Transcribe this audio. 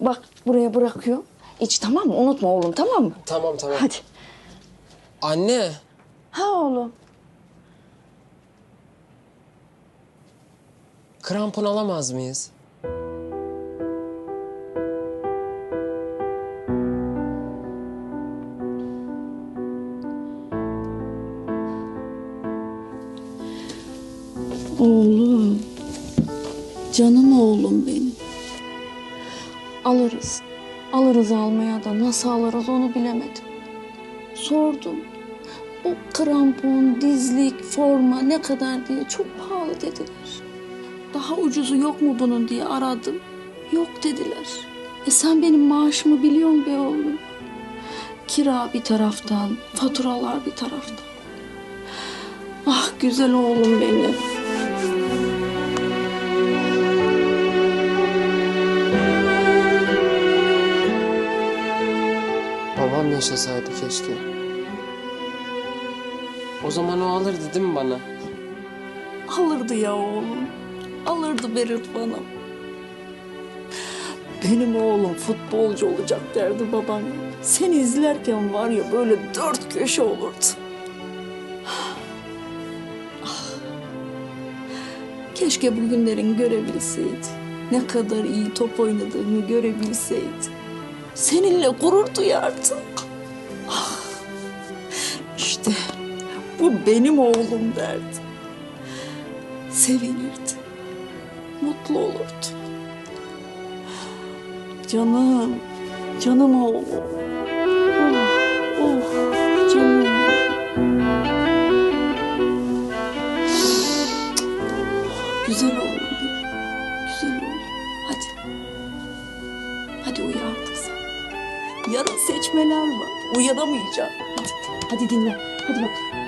Bak buraya bırakıyorum. İç tamam mı? Unutma oğlum tamam mı? Tamam tamam. Hadi. Anne. Ha oğlum. Krampon alamaz mıyız? Oğlum. Canım oğlum benim. Alırız. Alırız almaya da nasıl alırız onu bilemedim. Sordum. O krampon, dizlik, forma ne kadar diye çok pahalı dediler. Daha ucuzu yok mu bunun diye aradım. Yok dediler. E sen benim maaşımı biliyorsun be oğlum. Kira bir taraftan, faturalar bir taraftan. Ah güzel oğlum benim. Yaşasaydı keşke. O zaman o alırdı değil mi bana? Alırdı ya oğlum. Alırdı Berit bana. Benim oğlum futbolcu olacak derdi babam. Seni izlerken var ya böyle dört köşe olurdu. Ah. Keşke bugünlerin görebilseydi. Ne kadar iyi top oynadığını görebilseydi. Seninle gurur duyardı. Ah. İşte bu benim oğlum derdi sevinirdi. Mutlu olurdu. Canım, canım oğlum. Oh, oh, canım. Güzel oğlum benim. Güzel oğlum. Hadi. Hadi sen. Yarın seçmeler var. Uyanamayacağım. Hadi, hadi dinle. Hadi bak.